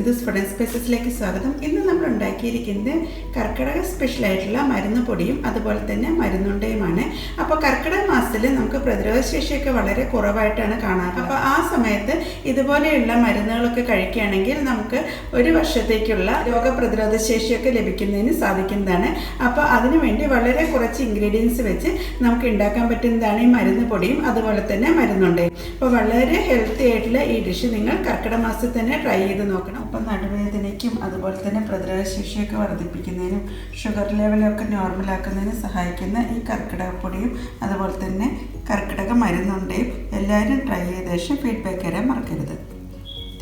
Sindhu's food and സ്പെസസിലേക്ക് സ്വാഗതം. ഇന്ന് നമ്മൾ ഉണ്ടാക്കിയിരിക്കുന്നത് കർക്കിടക സ്പെഷ്യൽ ആയിട്ടുള്ള മരുന്ന് പൊടിയും അതുപോലെ തന്നെ മരുന്നുണ്ടയുമാണ്. അപ്പോൾ കർക്കിടക മാസത്തിൽ നമുക്ക് പ്രതിരോധ ശേഷിയൊക്കെ വളരെ കുറവായിട്ടാണ് കാണാറ്. അപ്പോൾ ആ സമയത്ത് ഇതുപോലെയുള്ള മരുന്നുകളൊക്കെ കഴിക്കുകയാണെങ്കിൽ നമുക്ക് ഒരു വർഷത്തേക്കുള്ള രോഗപ്രതിരോധ ശേഷിയൊക്കെ ലഭിക്കുന്നതിന് സാധിക്കുന്നതാണ്. അപ്പോൾ അതിനുവേണ്ടി വളരെ കുറച്ച് ഇൻഗ്രീഡിയൻസ് വെച്ച് നമുക്ക് ഉണ്ടാക്കാൻ പറ്റുന്നതാണ് ഈ മരുന്ന് പൊടിയും അതുപോലെ തന്നെ മരുന്നുണ്ടയും. അപ്പോൾ വളരെ ഹെൽത്തി ആയിട്ടുള്ള ഈ ഡിഷ് നിങ്ങൾ കർക്കിടക മാസത്തിൽ തന്നെ ട്രൈ ചെയ്ത് നോക്കണം. അപ്പം നടുവേദനയ്ക്കും അതുപോലെ തന്നെ പ്രതിരോധ ശേഷിയൊക്കെ വർദ്ധിപ്പിക്കുന്നതിനും ഷുഗർ ലെവലൊക്കെ നോർമലാക്കുന്നതിനും സഹായിക്കുന്ന ഈ കർക്കിടക പൊടിയും അതുപോലെ തന്നെ കർക്കിടക മരുന്നുണ്ടയും എല്ലാവരും ട്രൈ ചെയ്ത ശേഷം ഫീഡ്ബാക്ക് തരാൻ മറക്കരുത്.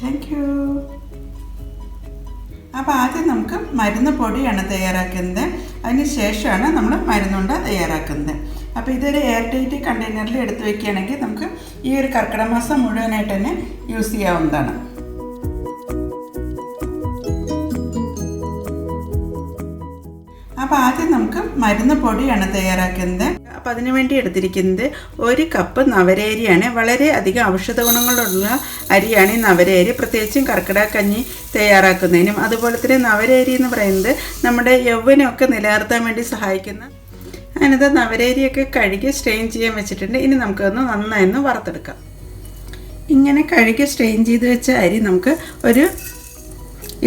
താങ്ക് യു അപ്പോൾ ആദ്യം നമുക്ക് മരുന്ന് പൊടിയാണ് തയ്യാറാക്കുന്നത്. അതിന് ശേഷമാണ് നമ്മൾ മരുന്നുണ്ട തയ്യാറാക്കുന്നത്. അപ്പോൾ ഇതൊരു എയർ ടൈറ്റ് കണ്ടെയ്നറിൽ എടുത്ത് വയ്ക്കുകയാണെങ്കിൽ നമുക്ക് ഈ ഒരു കർക്കിടക മാസം മുഴുവനായിട്ട് തന്നെ യൂസ് ചെയ്യാവുന്നതാണ്. അപ്പോൾ ആദ്യം നമുക്ക് മരുന്ന് പൊടിയാണ് തയ്യാറാക്കുന്നത്. അപ്പോൾ അതിനു വേണ്ടി എടുത്തിരിക്കുന്നത് ഒരു കപ്പ് നവരേരിയാണ്. വളരെ അധികം ഔഷധ ഗുണങ്ങളുള്ള അരിയാണ് ഈ നവരേരി. പ്രത്യേകിച്ചും കർക്കിടക കഞ്ഞി തയ്യാറാക്കുന്നതിനും അതുപോലെ തന്നെ നവരേരി എന്ന് പറയുന്നത് നമ്മുടെ യൗവനമൊക്കെ നിലനിർത്താൻ വേണ്ടി സഹായിക്കുന്ന അതിനകത്ത് നവരേരിയൊക്കെ കഴുകി സ്ട്രെയിൻ ചെയ്യാൻ വെച്ചിട്ടുണ്ട്. ഇനി നമുക്കൊന്ന് നന്നായി ഒന്ന് വറുത്തെടുക്കാം. ഇങ്ങനെ കഴുകി സ്ട്രെയിൻ ചെയ്ത് വെച്ച അരി നമുക്ക് ഒരു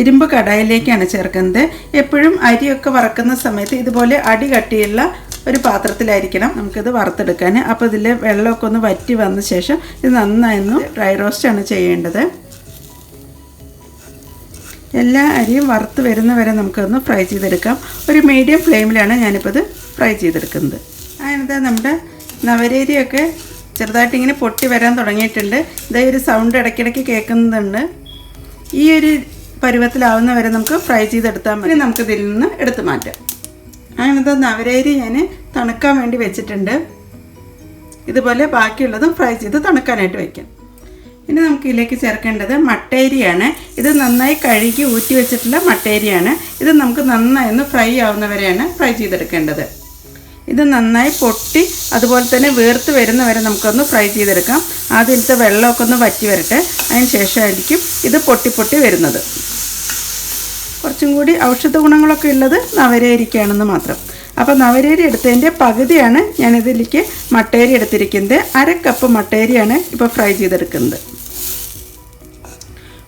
ഇരുമ്പ് കടായിലേക്കാണ് ചേർക്കുന്നത്. എപ്പോഴും അരിയൊക്കെ വറക്കുന്ന സമയത്ത് ഇതുപോലെ അടി കട്ടിയുള്ള ഒരു പാത്രത്തിലായിരിക്കണം നമുക്കിത് വറുത്തെടുക്കാൻ. അപ്പോൾ ഇതിൽ വെള്ളമൊക്കെ ഒന്ന് വറ്റി വന്ന ശേഷം ഇത് നന്നായിരുന്നു ഡ്രൈ ആണ് ചെയ്യേണ്ടത്. എല്ലാ അരിയും വറുത്ത് വരുന്ന വരെ നമുക്കൊന്ന് ഫ്രൈ ചെയ്തെടുക്കാം. ഒരു മീഡിയം ഫ്ലെയിമിലാണ് ഞാനിപ്പോൾ ഇത് ഫ്രൈ ചെയ്തെടുക്കുന്നത്. അതിനകത്ത് നമ്മുടെ നവരേരിയൊക്കെ ചെറുതായിട്ട് ഇങ്ങനെ പൊട്ടി വരാൻ തുടങ്ങിയിട്ടുണ്ട്. ഇതേ ഒരു സൗണ്ട് ഇടയ്ക്കിടയ്ക്ക് കേൾക്കുന്നുണ്ട്. ഈ ഒരു പരുവത്തിലാവുന്ന വരെ നമുക്ക് ഫ്രൈ ചെയ്തെടുത്താൽ മതി. നമുക്ക് ഇതിൽ നിന്ന് എടുത്ത് മാറ്റാം. അങ്ങനത്തെ നവരേരി ഞാൻ തണുക്കാൻ വേണ്ടി വെച്ചിട്ടുണ്ട്. ഇതുപോലെ ബാക്കിയുള്ളതും ഫ്രൈ ചെയ്ത് തണുക്കാനായിട്ട് വയ്ക്കാം ഇനി നമുക്ക് ഇതിലേക്ക് ചേർക്കേണ്ടത് മട്ടേരിയാണ്. ഇത് നന്നായി കഴുകി ഊറ്റി വെച്ചിട്ടുള്ള മട്ടേരിയാണ്. ഇത് നമുക്ക് നന്നായി ഒന്ന് ഫ്രൈ ആവുന്നവരെയാണ് ഫ്രൈ ചെയ്തെടുക്കേണ്ടത്. ഇത് നന്നായി പൊട്ടി അതുപോലെ തന്നെ വീർത്ത് വരുന്ന വരെ നമുക്കൊന്ന് ഫ്രൈ ചെയ്തെടുക്കാം. ആദ്യത്തെ വെള്ളമൊക്കെ ഒന്ന് വറ്റി വരട്ടെ. അതിന് ശേഷമായിരിക്കും ഇത് പൊട്ടി പൊട്ടി വരുന്നത്. കുറച്ചും കൂടി ഔഷധ ഗുണങ്ങളൊക്കെ ഉള്ളത് നവരേരിക്കാണെന്ന് മാത്രം. അപ്പോൾ നവരേരി എടുത്തതിന്റെ പകുതിയാണ് ഞാനിതിലേക്ക് മട്ടേരി എടുത്തിരിക്കുന്നത്. അര കപ്പ് മട്ടേരിയാണ് ഇപ്പോൾ ഫ്രൈ ചെയ്തെടുക്കുന്നത്.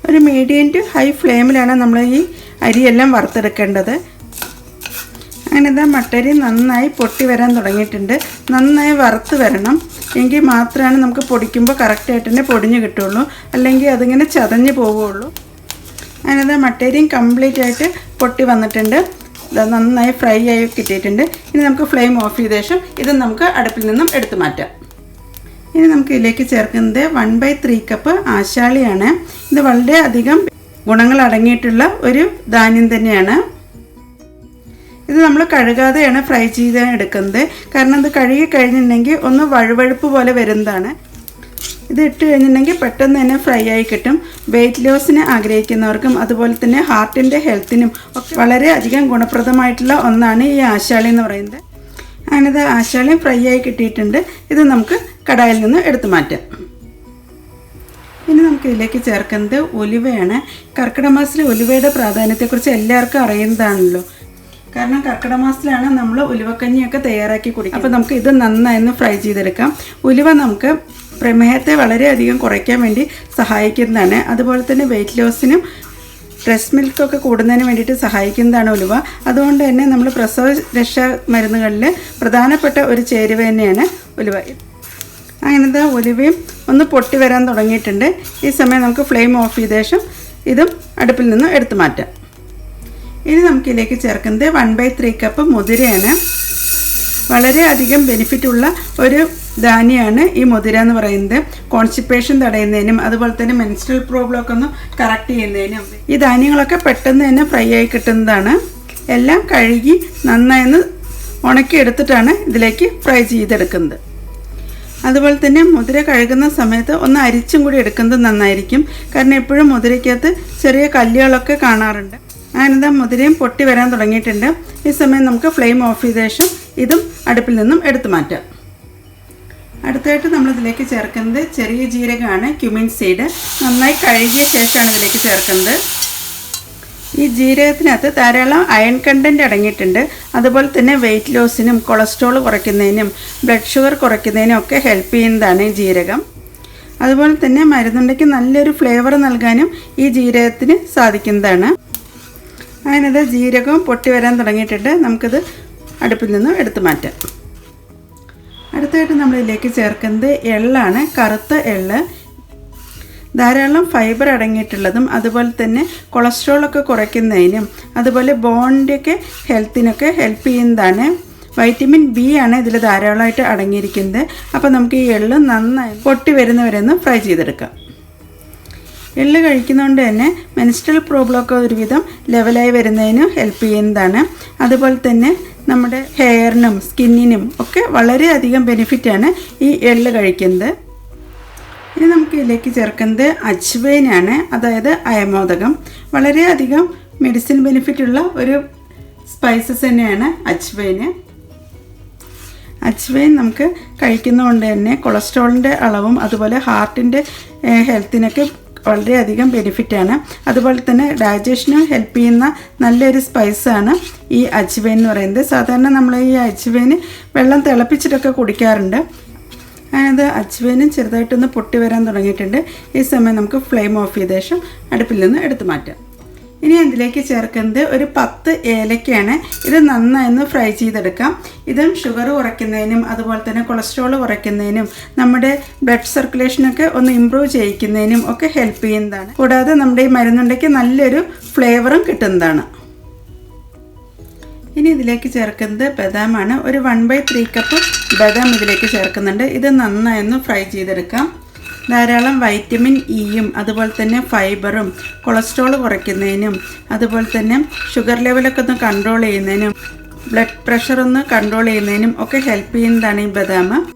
ഒരു മീഡിയം ടു ഹൈ ഫ്ലെയിമിലാണ് നമ്മൾ ഈ അരിയെല്ലാം വറുത്തെടുക്കേണ്ടത്. അങ്ങനെ ഇതാ മട്ടരി നന്നായി പൊട്ടി വരാൻ തുടങ്ങിയിട്ടുണ്ട്. നന്നായി വറുത്ത് വരണം. എങ്കിൽ മാത്രമാണ് നമുക്ക് പൊടിക്കുമ്പോൾ കറക്റ്റായിട്ട് തന്നെ പൊടിഞ്ഞ് കിട്ടുള്ളൂ. അല്ലെങ്കിൽ അതിങ്ങനെ ചതഞ്ഞ് പോവുകയുള്ളൂ. അതിനത് മട്ടേരിയും കംപ്ലീറ്റ് ആയിട്ട് പൊട്ടി വന്നിട്ടുണ്ട്. നന്നായി ഫ്രൈ ആയി കിട്ടിയിട്ടുണ്ട്. ഇനി നമുക്ക് ഫ്ലെയിം ഓഫ് ചെയ്ത ശേഷം ഇത് നമുക്ക് അടുപ്പിൽ നിന്നും എടുത്തു മാറ്റാം. ഇനി നമുക്ക് ഇതിലേക്ക് ചേർക്കുന്നത് വൺ ബൈ ത്രീ കപ്പ് ആശാളിയാണ്. ഇത് വളരെ അധികം ഗുണങ്ങൾ അടങ്ങിയിട്ടുള്ള ഒരു ധാന്യം തന്നെയാണ്. ഇത് നമ്മൾ കഴുകാതെയാണ് ഫ്രൈ ചെയ്ത് എടുക്കുന്നത്. കാരണം ഇത് കഴുകി കഴിഞ്ഞിട്ടുണ്ടെങ്കിൽ ഒന്ന് വഴുവഴുപ്പ് പോലെ വരുന്നതാണ്. ഇത് ഇട്ട് കഴിഞ്ഞിട്ടുണ്ടെങ്കിൽ പെട്ടെന്ന് തന്നെ ഫ്രൈ ആയി കിട്ടും. വെയിറ്റ് ലോസിന് ആഗ്രഹിക്കുന്നവർക്കും അതുപോലെ തന്നെ ഹാർട്ടിന്റെ ഹെൽത്തിനും ഒക്കെ വളരെ അധികം ഗുണപ്രദമായിട്ടുള്ള ഒന്നാണ് ഈ ആശാളി എന്ന് പറയുന്നത്. അങ്ങനത് ആശാളിയും ഫ്രൈ ആയി കിട്ടിയിട്ടുണ്ട്. ഇത് നമുക്ക് കടായിൽ നിന്ന് എടുത്തു മാറ്റാം. ഇനി നമുക്ക് ഇതിലേക്ക് ചേർക്കുന്നത് ഒലിവയാണ്. കർക്കിടക മാസത്തിലെ ഒലിവയുടെ പ്രാധാന്യത്തെക്കുറിച്ച് എല്ലാവർക്കും അറിയുന്നതാണല്ലോ. കാരണം കർക്കിടക മാസത്തിലാണ് നമ്മൾ ഉലുവക്കഞ്ഞിയൊക്കെ തയ്യാറാക്കി കുടിക്കുക അപ്പോൾ നമുക്ക് ഇത് നന്നായി ഫ്രൈ ചെയ്തെടുക്കാം. ഉലുവ നമുക്ക് പ്രമേഹത്തെ വളരെയധികം കുറയ്ക്കാൻ വേണ്ടി സഹായിക്കുന്നതാണ്. അതുപോലെ തന്നെ വെയിറ്റ് ലോസിനും ബ്രസ്റ്റ് മിൽക്കൊക്കെ കൂടുന്നതിന് വേണ്ടിയിട്ട് സഹായിക്കുന്നതാണ് ഉലുവ. അതുകൊണ്ട് തന്നെ നമ്മൾ പ്രസവ രക്ഷ മരുന്നുകളിൽ പ്രധാനപ്പെട്ട ഒരു ചേരുവ തന്നെയാണ് ഉലുവ. അങ്ങനത്തെ ഉലുവയും ഒന്ന് പൊട്ടി വരാൻ തുടങ്ങിയിട്ടുണ്ട്. ഈ സമയം നമുക്ക് ഫ്ലെയിം ഓഫ് ചെയ്ത ശേഷം ഇതും അടുപ്പിൽ നിന്ന് എടുത്തു മാറ്റാം. ഇനി നമുക്കിതിലേക്ക് ചേർക്കുന്നത് വൺ ബൈ ത്രീ കപ്പ് മുതിരയാണ്. വളരെയധികം ബെനിഫിറ്റുള്ള ഒരു ധാന്യമാണ് ഈ മുതിര എന്ന് പറയുന്നത്. കോൺസ്റ്റിപ്പേഷൻ തടയുന്നതിനും അതുപോലെ തന്നെ മെൻസ്ട്രൽ പ്രോബ്ലം ഒക്കെ ഒന്ന് കറക്റ്റ് ചെയ്യുന്നതിനും. ഈ ധാന്യങ്ങളൊക്കെ പെട്ടെന്ന് തന്നെ ഫ്രൈ ആയി കിട്ടുന്നതാണ്. എല്ലാം കഴുകി നന്നായി ഒന്ന് ഉണക്കി എടുത്തിട്ടാണ് ഇതിലേക്ക് ഫ്രൈ ചെയ്തെടുക്കുന്നത്. അതുപോലെ തന്നെ മുതിര കഴുകുന്ന സമയത്ത് ഒന്ന് അരിച്ചും കൂടി എടുക്കുന്നത് നന്നായിരിക്കും. കാരണം എപ്പോഴും മുതിരയ്ക്കകത്ത് ചെറിയ കല്ലുകളൊക്കെ കാണാറുണ്ട്. അങ്ങനെന്താ മുതിരയും പൊട്ടി വരാൻ തുടങ്ങിയിട്ടുണ്ട്. ഈ സമയം നമുക്ക് ഫ്ലെയിം ഓഫ് ചെയ്ത ശേഷം ഇതും അടുപ്പിൽ നിന്നും എടുത്തു മാറ്റാം. അടുത്തായിട്ട് നമ്മൾ ഇതിലേക്ക് ചേർക്കുന്നത് ചെറിയ ജീരകമാണ് ക്യുമിൻ സീഡ് നന്നായി കഴുകിയ ശേഷമാണ് ഇതിലേക്ക് ചേർക്കുന്നത്. ഈ ജീരകത്തിനകത്ത് ധാരാളം അയൺ കണ്ടന്റ് അടങ്ങിയിട്ടുണ്ട്. അതുപോലെ തന്നെ വെയിറ്റ് ലോസിനും കൊളസ്ട്രോൾ കുറയ്ക്കുന്നതിനും ബ്ലഡ് ഷുഗർ കുറയ്ക്കുന്നതിനും ഒക്കെ ഹെൽപ്പ് ചെയ്യുന്നതാണ് ഈ ജീരകം. അതുപോലെ തന്നെ മരുന്നുണ്ടയ്ക്ക് നല്ലൊരു ഫ്ലേവർ നൽകാനും ഈ ജീരകത്തിന് സാധിക്കുന്നതാണ്. അതിനത് ജീരകവും പൊട്ടി വരാൻ തുടങ്ങിയിട്ടുണ്ട്. നമുക്കിത് അടുപ്പിൽ നിന്നും എടുത്തു മാറ്റാം. അടുത്തായിട്ട് നമ്മളിതിലേക്ക് ചേർക്കുന്നത് എള്ളാണ് കറുത്ത എള്ള്. ധാരാളം ഫൈബർ അടങ്ങിയിട്ടുള്ളതും അതുപോലെ തന്നെ കൊളസ്ട്രോളൊക്കെ കുറയ്ക്കുന്നതിനും അതുപോലെ ബോണിന്റെയൊക്കെ ഹെൽത്തിനൊക്കെ ഹെൽപ്പ് ചെയ്യുന്നതാണ്. വൈറ്റമിൻ ബി ആണ് ഇതിൽ ധാരാളമായിട്ട് അടങ്ങിയിരിക്കുന്നത്. അപ്പോൾ നമുക്ക് ഈ എള്ള് നന്നായി പൊട്ടി വരുന്നവരെ ഒന്ന് ഫ്രൈ ചെയ്തെടുക്കാം. എള്ള് കഴിക്കുന്നതുകൊണ്ട് തന്നെ മെൻസ്ട്രൽ പ്രോബ്ലമൊക്കെ ഒരുവിധം ലെവലായി വരുന്നതിന് ഹെൽപ്പ് ചെയ്യുന്നതാണ്. അതുപോലെ തന്നെ നമ്മുടെ ഹെയറിനും സ്കിന്നിനും ഒക്കെ വളരെയധികം ബെനിഫിറ്റാണ് ഈ എള്ള് കഴിക്കുന്നത്. ഇനി നമുക്ക് ഇതിലേക്ക് ചേർക്കുന്നത് അജ്വൈനാണ് അതായത് അയമോദകം. വളരെയധികം മെഡിസിൻ ബെനിഫിറ്റുള്ള ഒരു സ്പൈസസ് തന്നെയാണ് അജ്വൈന്. അജ്വൈൻ നമുക്ക് കഴിക്കുന്നതുകൊണ്ട് തന്നെ കൊളസ്ട്രോളിന്റെ അളവും അതുപോലെ ഹാർട്ടിന്റെ ഹെൽത്തിനൊക്കെ വളരെയധികം ബെനിഫിറ്റാണ് അതുപോലെ തന്നെ ഡയജഷന് ഹെൽപ്പ് ചെയ്യുന്ന നല്ലൊരു സ്പൈസാണ് ഈ അജ്വേൻ എന്ന് പറയുന്നത്. സാധാരണ നമ്മൾ ഈ അജ്വേന് വെള്ളം തിളപ്പിച്ചിട്ടൊക്കെ കുടിക്കാറുണ്ട്. അതായത് അജ്വേനും ചെറുതായിട്ടൊന്ന് പൊട്ടി വരാൻ തുടങ്ങിയിട്ടുണ്ട്. ഈ സമയം നമുക്ക് ഫ്ലെയിം ഓഫ് ചെയ്ത ശേഷം അടുപ്പിൽ നിന്ന് എടുത്തു മാറ്റാം. ഇനി അതിലേക്ക് ചേർക്കുന്നത് ഒരു പത്ത് ഏലക്കയാണ്. ഇത് നന്നായി ഒന്ന് ഫ്രൈ ചെയ്തെടുക്കാം. ഇതും ഷുഗർ കുറയ്ക്കുന്നതിനും അതുപോലെ തന്നെ കൊളസ്ട്രോൾ കുറയ്ക്കുന്നതിനും നമ്മുടെ ബ്ലഡ് സർക്കുലേഷനൊക്കെ ഒന്ന് ഇമ്പ്രൂവ് ചെയ്യിക്കുന്നതിനും ഒക്കെ ഹെൽപ്പ് ചെയ്യുന്നതാണ്. കൂടാതെ നമ്മുടെ ഈ മരുന്നുണ്ടയ്ക്ക് നല്ലൊരു ഫ്ലേവറും കിട്ടുന്നതാണ്. ഇനി ഇതിലേക്ക് ചേർക്കുന്നത് ബദാമാണ്. ഒരു വൺ ബൈ ത്രീ കപ്പ് ബദാം ഇതിലേക്ക് ചേർക്കുന്നുണ്ട്. ഇത് നന്നായി ഒന്ന് ഫ്രൈ ചെയ്തെടുക്കാം. ധാരാളം വൈറ്റമിൻ ഇയും അതുപോലെ തന്നെ ഫൈബറും കൊളസ്ട്രോൾ കുറയ്ക്കുന്നതിനും അതുപോലെ തന്നെ ഷുഗർ ലെവലൊക്കെ ഒന്ന് കൺട്രോൾ ചെയ്യുന്നതിനും ബ്ലഡ് പ്രഷർ ഒന്ന് കൺട്രോൾ ചെയ്യുന്നതിനും ഒക്കെ ഹെൽപ്പ് ചെയ്യുന്നതാണ് ഈ ബദാം.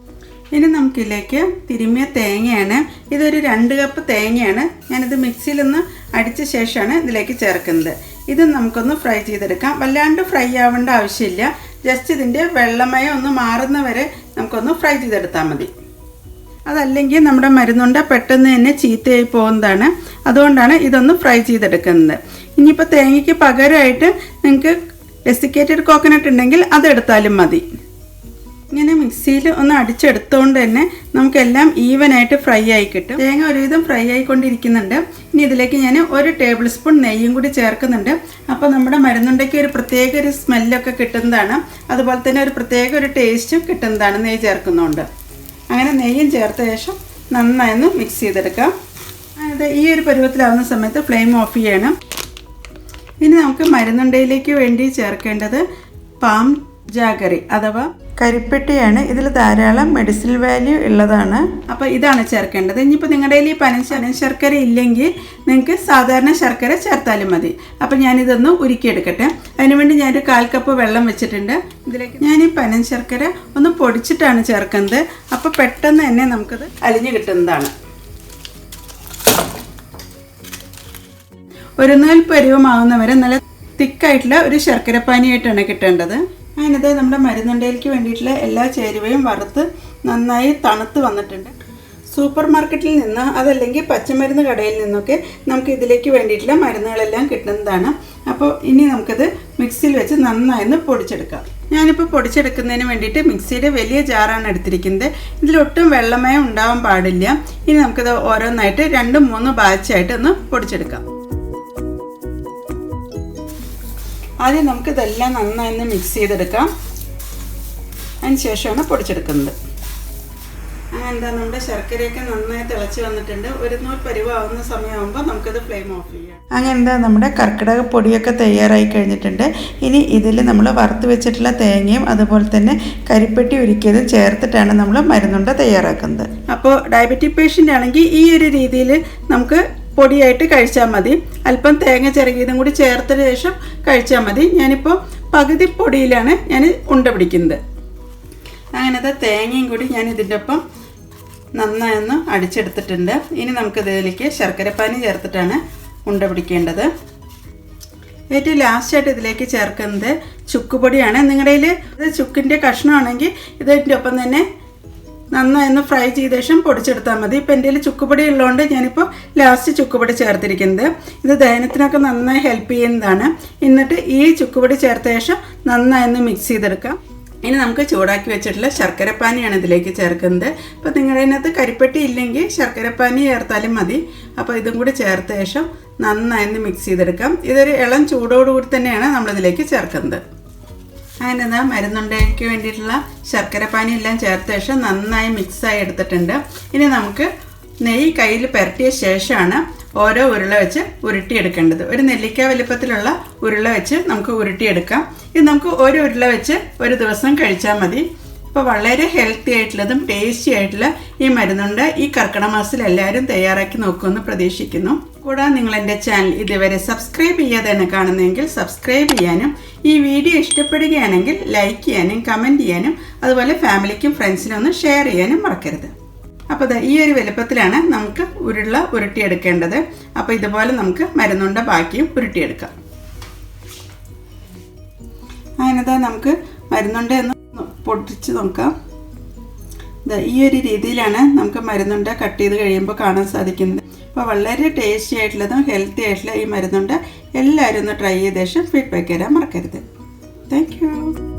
ഇനി നമുക്കിതിലേക്ക് തിരുമ്മിയ തേങ്ങയാണ്. ഇതൊരു രണ്ട് കപ്പ് തേങ്ങയാണ്. ഞാനിത് മിക്സിയിലൊന്ന് അടിച്ച ശേഷമാണ് ഇതിലേക്ക് ചേർക്കുന്നത്. ഇത് നമുക്കൊന്ന് ഫ്രൈ ചെയ്തെടുക്കാം. വല്ലാണ്ട് ഫ്രൈ ആവേണ്ട ആവശ്യമില്ല. ജസ്റ്റ് ഇതിന്റെ വെള്ളമയം ഒന്ന് മാറുന്നവരെ നമുക്കൊന്ന് ഫ്രൈ ചെയ്തെടുത്താൽ മതി. അതല്ലെങ്കിൽ നമ്മുടെ മരുന്നുണ്ട പെട്ടെന്ന് തന്നെ ചീത്തയായി പോകുന്നതാണ്. അതുകൊണ്ടാണ് ഇതൊന്ന് ഫ്രൈ ചെയ്തെടുക്കുന്നത്. ഇനിയിപ്പോൾ തേങ്ങയ്ക്ക് പകരമായിട്ട് നിങ്ങൾക്ക് ഡെസിക്കേറ്റഡ് കോക്കനട്ട് ഉണ്ടെങ്കിൽ അതെടുത്താലും മതി. ഇങ്ങനെ മിക്സിയിൽ ഒന്ന് അടിച്ചെടുത്തുകൊണ്ട് തന്നെ നമുക്കെല്ലാം ഈവനായിട്ട് ഫ്രൈ ആയി കിട്ടും. തേങ്ങ ഒരുവിധം ഫ്രൈ ആയിക്കൊണ്ടിരിക്കുന്നുണ്ട്. ഇനി ഇതിലേക്ക് ഞാൻ ഒരു ടേബിൾ സ്പൂൺ നെയ്യും കൂടി ചേർക്കുന്നുണ്ട്. അപ്പോൾ നമ്മുടെ മരുന്നുണ്ടയ്ക്ക് ഒരു പ്രത്യേക ഒരു സ്മെല്ലൊക്കെ കിട്ടുന്നതാണ്. അതുപോലെ തന്നെ ഒരു പ്രത്യേക ഒരു ടേസ്റ്റും കിട്ടുന്നതാണ് നെയ്യ് ചേർക്കുന്നതുകൊണ്ട് അങ്ങനെ നെയ്യും ചേർത്ത ശേഷം നന്നായി ഒന്ന് മിക്സ് ചെയ്തെടുക്കാം അതായത് ഈ ഒരു പരുവത്തിലാവുന്ന സമയത്ത് ഫ്ലെയിം ഓഫ് ചെയ്യണം. ഇനി നമുക്ക് മരുന്നുണ്ടയിലേക്ക് വേണ്ടി ചേർക്കേണ്ടത് പാം ജാഗറി അഥവാ കരിപ്പെട്ടിയാണ്. ഇതിൽ ധാരാളം മെഡിസിനൽ വാല്യൂ ഉള്ളതാണ്. അപ്പോൾ ഇതാണ് ചേർക്കേണ്ടത് ഇനിയിപ്പോൾ നിങ്ങളുടെ കയ്യിൽ ഈ പനശ ശർക്കര ഇല്ലെങ്കിൽ നിങ്ങൾക്ക് സാധാരണ ശർക്കര ചേർത്താലും മതി. അപ്പോൾ ഞാനിതൊന്ന് ഉരുക്കിയെടുക്കട്ടെ. അതിനുവേണ്ടി ഞാനൊരു കാൽ കപ്പ് വെള്ളം വെച്ചിട്ടുണ്ട്. ഇതിലേക്ക് ഞാൻ ഈ പനൻ ശർക്കര ഒന്ന് പൊടിച്ചിട്ടാണ് ചേർക്കുന്നത്. അപ്പോൾ പെട്ടെന്ന് തന്നെ നമുക്കത് അലിഞ്ഞു കിട്ടുന്നതാണ്. ഒരു നൂൽ നല്ല തിക്കായിട്ടുള്ള ഒരു ശർക്കരപ്പാനിയായിട്ടാണ് കിട്ടേണ്ടത്. അതിനത് നമ്മുടെ മരുന്നുണ്ടയിലേക്ക് വേണ്ടിയിട്ടുള്ള എല്ലാ ചേരുവയും വറുത്ത് നന്നായി തണുത്ത് വന്നിട്ടുണ്ട്. സൂപ്പർ മാർക്കറ്റിൽ നിന്ന് അതല്ലെങ്കിൽ പച്ചമരുന്ന് കടയിൽ നിന്നൊക്കെ നമുക്ക് ഇതിലേക്ക് വേണ്ടിയിട്ടുള്ള മരുന്നുകളെല്ലാം കിട്ടുന്നതാണ്. അപ്പോൾ ഇനി നമുക്കത് മിക്സിയിൽ വെച്ച് നന്നായി പൊടിച്ചെടുക്കാം. ഞാനിപ്പോൾ പൊടിച്ചെടുക്കുന്നതിന് വേണ്ടിയിട്ട് മിക്സിയുടെ വലിയ ജാറാണ് എടുത്തിരിക്കുന്നത്. ഇതിലൊട്ടും വെള്ളമയം ഉണ്ടാവാൻ പാടില്ല. ഇനി നമുക്കത് ഓരോന്നായിട്ട് രണ്ടും മൂന്നും ബാച്ചായിട്ട് ഒന്ന് പൊടിച്ചെടുക്കാം. ആദ്യം നമുക്ക് ഇതെല്ലാം നന്നായി ഒന്ന് മിക്സ് ചെയ്തെടുക്കാം. അതിന് ശേഷമാണ് പൊടിച്ചെടുക്കുന്നത്. അങ്ങനെ എന്താ നമ്മുടെ ശർക്കരയൊക്കെ നന്നായി തിളച്ച് വന്നിട്ടുണ്ട്. ഒരു നൂറ് പരിവാകുന്ന സമയമാകുമ്പോൾ നമുക്കത് ഫ്ലെയിം ഓഫ് ചെയ്യാം. അങ്ങനെ എന്താ നമ്മുടെ കർക്കിടക പൊടിയൊക്കെ തയ്യാറായി കഴിഞ്ഞിട്ടുണ്ട്. ഇനി ഇതിൽ നമ്മൾ വറുത്ത് വെച്ചിട്ടുള്ള തേങ്ങയും അതുപോലെ തന്നെ കരിപ്പെട്ടി ഉരുക്കിയതും ചേർത്തിട്ടാണ് നമ്മൾ മരുന്നുണ്ട തയ്യാറാക്കുന്നത്. അപ്പോൾ ഡയബറ്റിക് പേഷ്യന്റ് ആണെങ്കിൽ ഈ ഒരു രീതിയിൽ നമുക്ക് പൊടിയായിട്ട് കഴിച്ചാൽ മതി. അല്പം തേങ്ങ ചിറകിയതും കൂടി ചേർത്തതിന് ശേഷം കഴിച്ചാൽ മതി. ഞാനിപ്പോൾ പകുതി പൊടിയിലാണ് ഞാൻ ഉണ്ട പിടിക്കുന്നത്. അങ്ങനത്തെ തേങ്ങയും കൂടി ഞാൻ ഇതിന്റെ ഒപ്പം നന്നായി ഒന്ന് അടിച്ചെടുത്തിട്ടുണ്ട്. ഇനി നമുക്കിതിലേക്ക് ശർക്കരപ്പാനി ചേർത്തിട്ടാണ് ഉണ്ട പിടിക്കേണ്ടത്. ഏറ്റവും ലാസ്റ്റായിട്ട് ഇതിലേക്ക് ചേർക്കുന്നത് ചുക്കുപൊടിയാണ് നിങ്ങളുടെ ഇത് ചുക്കിന്റെ കഷ്ണമാണെങ്കിൽ ഇതിന്റെ ഒപ്പം തന്നെ നന്നായി ഒന്ന് ഫ്രൈ ചെയ്ത ശേഷം പൊടിച്ചെടുത്താൽ മതി. ഇപ്പം എന്റെ കയ്യിൽ ചുക്കുപൊടി ഉള്ളതുകൊണ്ട് ഞാനിപ്പോൾ ലാസ്റ്റ് ചുക്കുപൊടി ചേർത്തിരിക്കുന്നത്. ഇത് ദഹനത്തിനൊക്കെ നന്നായി ഹെൽപ്പ് ചെയ്യുന്നതാണ്. എന്നിട്ട് ഈ ചുക്കുപൊടി ചേർത്ത ശേഷം നന്നായി ഒന്ന് മിക്സ് ചെയ്തെടുക്കാം. ഇനി നമുക്ക് ചൂടാക്കി വെച്ചിട്ടുള്ള ശർക്കരപ്പാനിയാണ് ഇതിലേക്ക് ചേർക്കുന്നത്. അപ്പോൾ നിങ്ങളുടെ അതിനകത്ത് കരിപ്പെട്ടി ഇല്ലെങ്കിൽ ശർക്കരപ്പാനി ചേർത്താലും മതി. അപ്പോൾ ഇതും കൂടി ചേർത്ത ശേഷം നന്നായി മിക്സ് ചെയ്തെടുക്കാം. ഇതൊരു ഇളം ചൂടോടുകൂടി തന്നെയാണ് നമ്മളിതിലേക്ക് ചേർക്കുന്നത്. അങ്ങനെ മരുന്നുണ്ടയ്ക്ക് വേണ്ടിയിട്ടുള്ള ശർക്കരപ്പാനി എല്ലാം ചേർത്ത ശേഷം നന്നായി മിക്സായി എടുത്തിട്ടുണ്ട്. ഇനി നമുക്ക് നെയ്യ് കയ്യിൽ പുരട്ടിയ ശേഷമാണ് ഓരോ ഉരുള വെച്ച് ഉരുട്ടിയെടുക്കേണ്ടത്. ഒരു നെല്ലിക്ക വലിപ്പത്തിലുള്ള ഉരുള വെച്ച് നമുക്ക് ഉരുട്ടിയെടുക്കാം. ഇത് നമുക്ക് ഒരു ഉരുള വെച്ച് ഒരു ദിവസം കഴിച്ചാൽ മതി. അപ്പോൾ വളരെ ഹെൽത്തി ആയിട്ടുള്ളതും ടേസ്റ്റി ആയിട്ടുള്ള ഈ മരുന്നുണ്ട്. ഈ കർക്കിടക മാസത്തിൽ എല്ലാവരും തയ്യാറാക്കി നോക്കുമെന്ന് പ്രതീക്ഷിക്കുന്നു. കൂടാതെ നിങ്ങൾ എന്റെ ചാനൽ ഇതുവരെ സബ്സ്ക്രൈബ് ചെയ്യാതെ തന്നെ കാണുന്നതെങ്കിൽ സബ്സ്ക്രൈബ് ചെയ്യാനും ഈ വീഡിയോ ഇഷ്ടപ്പെടുകയാണെങ്കിൽ ലൈക്ക് ചെയ്യാനും കമന്റ് ചെയ്യാനും അതുപോലെ ഫാമിലിക്കും ഫ്രണ്ട്സിനും ഒന്ന് ഷെയർ ചെയ്യാനും മറക്കരുത്. അപ്പോൾ ഈ ഒരു വലുപ്പത്തിലാണ് നമുക്ക് ഉരുള ഉരുട്ടിയെടുക്കേണ്ടത് അപ്പോൾ ഇതുപോലെ നമുക്ക് മരുന്നുണ്ട ബാക്കിയും ഉരുട്ടിയെടുക്കാം. അതിനകത്ത് നമുക്ക് മരുന്നുണ്ട എന്ന് പൊട്ടിച്ച് നോക്കാം. ഈ ഒരു രീതിയിലാണ് നമുക്ക് മരുന്നുണ്ട കട്ട് ചെയ്ത് കഴിയുമ്പോൾ കാണാൻ സാധിക്കുന്നത്. അപ്പോൾ വളരെ ടേസ്റ്റി ആയിട്ടുള്ളതും ഹെൽത്തി ആയിട്ടുള്ള ഈ മരുന്നുണ്ട. എല്ലാവരും ഒന്ന് ട്രൈ ചെയ്ത ശേഷം ഫീഡ്ബാക്ക് തരാൻ മറക്കരുത്. Thank you